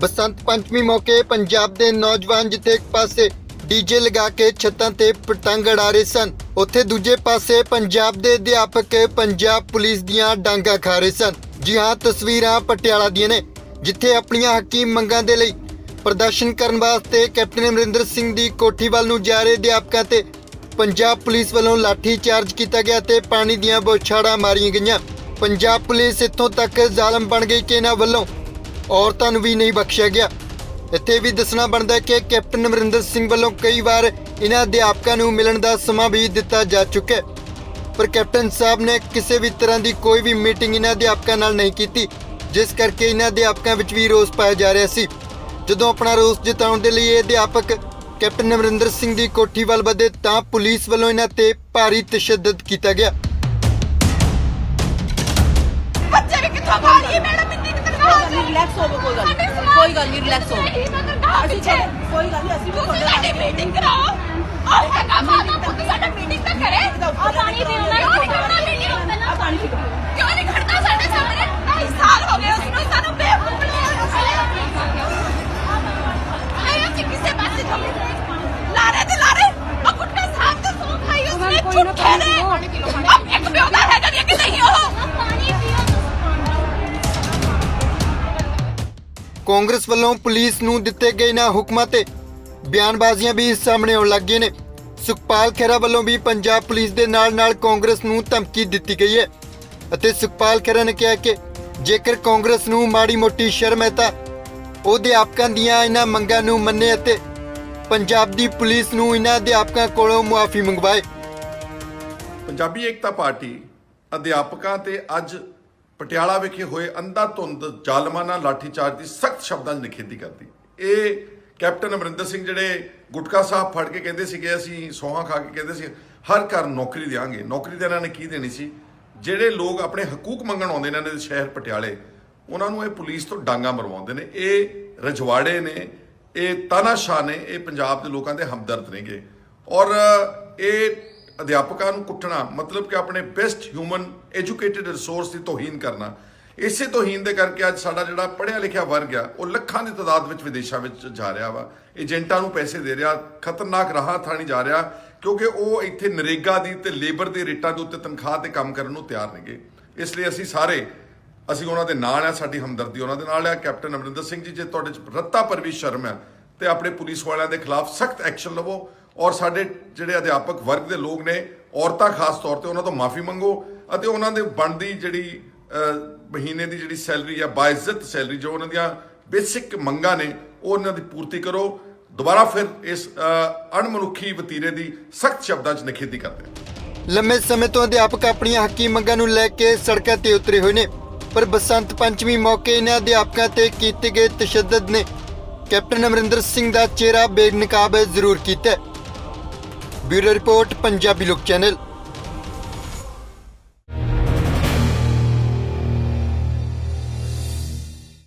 ਬਸੰਤ ਪੰਚਮੀ ਮੌਕੇ ਪੰਜਾਬ ਦੇ ਨੌਜਵਾਨ ਜਿੱਥੇ ਇੱਕ ਪਾਸੇ ਡੀਜੇ ਲਗਾ ਕੇ ਛੱਤਾਂ ਤੇ ਪਤੰਗ ਉਡਾ ਰਹੇ ਸਨ, ਉੱਥੇ ਦੂਜੇ ਪਾਸੇ ਪੰਜਾਬ ਦੇ ਅਧਿਆਪਕ ਪੰਜਾਬ ਪੁਲਿਸ ਦੀਆਂ ਡਾਂਗਾ ਖਾ ਰਹੇ ਸਨ। ਜੀ ਹਾਂ, ਤਸਵੀਰਾਂ ਪਟਿਆਲਾ ਦੀਆਂ ਨੇ, ਜਿੱਥੇ ਆਪਣੀਆਂ ਹਕੀਮ ਮੰਗਾਂ ਦੇ ਲਈ ਪ੍ਰਦਰਸ਼ਨ ਕਰਨ ਵਾਸਤੇ ਕੈਪਟਨ ਅਮਰਿੰਦਰ ਸਿੰਘ ਦੀ ਕੋਠੀ ਵੱਲ ਨੂੰ ਜਾ ਰਹੇ ਅਧਿਆਪਕਾਂ ਤੇ ਪੰਜਾਬ ਪੁਲਿਸ ਵੱਲੋਂ ਲਾਠੀ ਚਾਰਜ ਕੀਤਾ ਗਿਆ ਤੇ ਪਾਣੀ ਦੀਆਂ ਬੌਛਾੜਾਂ ਮਾਰੀਆਂ ਗਈਆਂ। ਪੰਜਾਬ ਪੁਲਿਸ ਇੱਥੋਂ ਤੱਕ ਜ਼ਾਲਮ ਬਣ ਗਈ ਕਿ ਇਹਨਾਂ ਵੱਲੋਂ ਔਰਤਾਂ ਨੂੰ ਵੀ ਨਹੀਂ ਬਖਸ਼ਿਆ ਗਿਆ। ਇੱਥੇ ਵੀ ਦੱਸਣਾ ਬਣਦਾ ਕਿ ਕੈਪਟਨ ਅਮਰਿੰਦਰ ਸਿੰਘ ਵੱਲੋਂ ਕਈ ਵਾਰ ਇਹਨਾਂ ਅਧਿਆਪਕਾਂ ਨੂੰ ਮਿਲਣ ਦਾ ਸਮਾਂ ਵੀ ਦਿੱਤਾ ਜਾ ਚੁੱਕਾ ਹੈ। ਪਰ ਕੈਪਟਨ ਸਾਹਿਬ ਨੇ ਕਿਸੇ ਵੀ ਤਰ੍ਹਾਂ ਦੀ ਕੋਈ ਵੀ ਮੀਟਿੰਗ ਇਹਨਾਂ ਅਧਿਆਪਕਾਂ ਨਾਲ ਨਹੀਂ ਕੀਤੀ, ਜਿਸ ਕਰਕੇ ਇਹਨਾਂ ਅਧਿਆਪਕਾਂ ਵਿੱਚ ਵੀ ਰੋਸ ਪਾਇਆ ਜਾ ਰਿਹਾ ਸੀ। ਜਦੋਂ ਆਪਣਾ ਰੋਸ ਜਤਾਉਣ ਦੇ ਲਈ ਇਹ ਅਧਿਆਪਕ ਕੈਪਟਨ ਅਮਰਿੰਦਰ ਸਿੰਘ ਦੀ ਕੋਠੀ ਵੱਲ ਵਧੇ ਤਾਂ ਪੁਲਿਸ ਵੱਲੋਂ ਇਹਨਾਂ ਤੇ ਭਾਰੀ ਤਸ਼ੱਦਦ ਕੀਤਾ ਗਿਆ। ਬੱਚੇ ਵੀ ਕਿੱਥੋਂ ਖਾ ਲਈਏ ਮੈਡਮ ਇੰਨੀ ਕਿ ਤਨਖਾਹ ਨਹੀਂ ਰਿਲੈਕਸ ਹੋਵੋ ਕੋਈ ਗੱਲ ਨਹੀਂ। ਕੋਈ ਗੱਲ ਨਹੀਂ ਰਿਲੈਕਸ ਹੋਵੋ ਅਸੀਂ ਕੋਈ ਗੱਲ ਨਹੀਂ ਅਸੀਂ ਵੀ ਤੁਸੀਂ ਸਾਡੀ ਮੀਟਿੰਗ ਕਰਾਓ। ਆਹ ਹੈਗਾ ਮਾਤਾ ਪੁੱਤ ਸਾਡਾ ਮੀਟਿੰਗ ਤਾਂ ਕਰੇ। ਆ ਪਾਣੀ ਪੀਓ ਨਾ ਕਿਉਂ ਨਹੀਂ ਖੜਦਾ ਮੀਟਿੰਗ ਪਹਿਲਾਂ ਪਾਣੀ ਪੀ ਕਾਂਗਰਸ ਵੱਲੋਂ ਪੁਲਿਸ ਨੂੰ ਦਿੱਤੇ ਗਏ ਇਹਨਾਂ ਹੁਕਮਾਂ ਤੇ ਬਿਆਨਬਾਜ਼ੀਆਂ ਵੀ ਸਾਹਮਣੇ ਆਉਣ ਲੱਗੀਆਂ ਨੇ। ਸੁਖਪਾਲ ਖਹਿਰਾ ਵੱਲੋਂ ਵੀ ਪੰਜਾਬ ਪੁਲਿਸ ਦੇ ਨਾਲ-ਨਾਲ ਕਾਂਗਰਸ ਨੂੰ ਧਮਕੀ ਦਿੱਤੀ ਗਈ ਹੈ ਅਤੇ ਸੁਖਪਾਲ ਖਹਿਰਾ ਨੇ ਕਿਹਾ ਕਿ ਜੇਕਰ ਕਾਂਗਰਸ ਨੂੰ ਮਾੜੀ ਮੋਟੀ ਸ਼ਰਮ ਹੈ ਤਾਂ ਉਹ ਅਧਿਆਪਕਾਂ ਦੀਆਂ ਇਹਨਾਂ ਮੰਗਾਂ ਨੂੰ ਮੰਨੇ ਅਤੇ ਪੰਜਾਬ ਦੀ ਪੁਲਿਸ ਨੂੰ ਇਹਨਾਂ ਅਧਿਆਪਕਾਂ ਕੋਲੋਂ ਮੁਆਫੀ ਮੰਗਵਾਏ। ਪੰਜਾਬੀ ਏਕਤਾ ਪਾਰਟੀ ਅਧਿਆਪਕਾਂ ਤੇ ਅੱਜ ਪਟਿਆਲਾ ਵਿਖੇ ਹੋਏ ਅੰਧਾ ਧੁੰਦ ਜ਼ਾਲਮਾਨਾ ਲਾਠੀਚਾਰਜ ਦੀ ਸਖਤ ਸ਼ਬਦਾਂ 'ਚ ਨਿਖੇਧੀ ਕਰਦੀ। ਇਹ ਕੈਪਟਨ ਅਮਰਿੰਦਰ ਸਿੰਘ ਜਿਹੜੇ ਗੁਟਕਾ ਸਾਹਿਬ ਫੜ ਕੇ ਕਹਿੰਦੇ ਸੀਗੇ, ਅਸੀਂ ਸੋਹਾਂ ਖਾ ਕੇ ਕਹਿੰਦੇ ਸੀ, ਹਰ ਘਰ ਨੌਕਰੀ ਦੇਵਾਂਗੇ ਨੌਕਰੀ ਤਾਂ ਇਹਨਾਂ ਨੇ ਕੀ ਦੇਣੀ ਸੀ? ਜਿਹੜੇ ਲੋਕ ਆਪਣੇ ਹਕੂਕ ਮੰਗਣ ਆਉਂਦੇ ਨੇ ਇਹਨਾਂ ਦੇ ਸ਼ਹਿਰ ਪਟਿਆਲੇ, ਉਹਨਾਂ ਨੂੰ ਇਹ ਪੁਲਿਸ ਤੋਂ ਡਾਂਗਾ ਮਰਵਾਉਂਦੇ ਨੇ। ਇਹ ਰਜਵਾੜੇ ਨੇ, ਇਹ ਤਾਨਾਸ਼ਾਹ ਨੇ, ਇਹ ਪੰਜਾਬ ਦੇ ਲੋਕਾਂ ਦੇ ਹਮਦਰਦ ਨੇਗੇ। ਔਰ ਇਹ ਅਧਿਆਪਕਾਂ ਨੂੰ ਕੁੱਟਣਾ, ਮਤਲਬ ਕਿ ਆਪਣੇ ਬੈਸਟ ਹਿਊਮਨ ਐਜੂਕੇਟਿਡ ਰਿਸੋਰਸ ਦੀ ਤੋਹੀਨ ਕਰਨਾ। ਇਸੇ ਤੋਹੀਨ ਦੇ ਕਰਕੇ ਅੱਜ ਸਾਡਾ ਜਿਹੜਾ ਪੜ੍ਹਿਆ ਲਿਖਿਆ ਵਰਗ ਆ, ਉਹ ਲੱਖਾਂ ਦੀ ਤਾਦਾਦ ਵਿੱਚ ਵਿਦੇਸ਼ਾਂ ਵਿੱਚ ਜਾ ਰਿਹਾ ਵਾ। ਏਜੰਟਾਂ ਨੂੰ ਪੈਸੇ ਦੇ ਰਿਹਾ, ਖਤਰਨਾਕ ਰਾਹਾਂ ਥਾਣੀ ਜਾ ਰਿਹਾ, ਕਿਉਂਕਿ ਉਹ ਇੱਥੇ ਨਰੇਗਾ ਦੀ ਤੇ ਲੇਬਰ ਦੇ ਰੇਟਾਂ ਦੇ ਉੱਤੇ ਤਨਖਾਹ ਤੇ ਕੰਮ ਕਰਨ ਨੂੰ ਤਿਆਰ ਨੇਗੇ। ਇਸ ਲਈ ਅਸੀਂ ਸਾਰੇ, ਅਸੀਂ ਉਹਨਾਂ ਦੇ ਨਾਲ ਆ, ਸਾਡੀ ਹਮਦਰਦੀ ਉਹਨਾਂ ਦੇ ਨਾਲ ਆ। ਕੈਪਟਨ ਅਮਰਿੰਦਰ ਸਿੰਘ ਜੀ, ਜੇ ਤੁਹਾਡੇ ਚ ਰੱਤਾ ਪਰ ਵੀ ਸ਼ਰਮ ਹੈ ਤੇ ਆਪਣੇ ਪੁਲਿਸ ਵਾਲਿਆਂ ਦੇ ਖਿਲਾਫ ਸਖਤ ਐਕਸ਼ਨ ਲਵੋ ਔਰ ਸਾਡੇ ਜਿਹੜੇ ਅਧਿਆਪਕ ਵਰਗ ਦੇ ਲੋਕ ਨੇ, ਔਰਤਾਂ ਖਾਸ ਤੌਰ ਤੇ ਉਹਨਾਂ ਤੋਂ ਮਾਫੀ ਮੰਗੋ ਅਤੇ ਉਹਨਾਂ ਦੇ ਬਣਦੀ ਜਿਹੜੀ ਮਹੀਨੇ ਦੀ ਜਿਹੜੀ ਸੈਲਰੀ ਆ ਬਾਇਜ਼ਤ ਸੈਲਰੀ ਜੋ ਉਹਨਾਂ ਦੀਆਂ ਬੇਸਿਕ ਮੰਗਾਂ ਨੇ, ਉਹ ਉਹਨਾਂ ਦੀ ਪੂਰਤੀ ਕਰੋ। ਦੁਬਾਰਾ ਫਿਰ ਇਸ ਅਣਮਨੁੱਖੀ ਵਤੀਰੇ ਦੀ ਸਖਤ ਸ਼ਬਦਾਂ 'ਚ ਨਿਖੇਧੀ ਕਰਦੇ ਹਾਂ। ਲੰਮੇ ਸਮੇਂ ਤੋਂ ਅਧਿਆਪਕ ਆਪਣੀਆਂ ਹੱਕੀ ਮੰਗਾਂ ਨੂੰ ਲੈ ਕੇ ਸੜਕਾਂ ਤੇ ਉਤਰੇ ਹੋਏ ਨੇ, ਪਰ ਬਸੰਤ ਪੰਚਮੀ ਮੌਕੇ ਇਹਨਾਂ ਅਧਿਆਪਕਾਂ ਤੇ ਕੀਤੇ ਗਏ ਤਸ਼ੱਦਦ ਨੇ ਕੈਪਟਨ ਅਮਰਿੰਦਰ ਸਿੰਘ ਦਾ ਚਿਹਰਾ ਬੇਨਕਾਬ ਜ਼ਰੂਰ ਕੀਤਾ ਬਿਊਰੋ ਰਿਪੋਰਟ ਪੰਜਾਬੀ ਲੋਕ ਚੈਨਲ।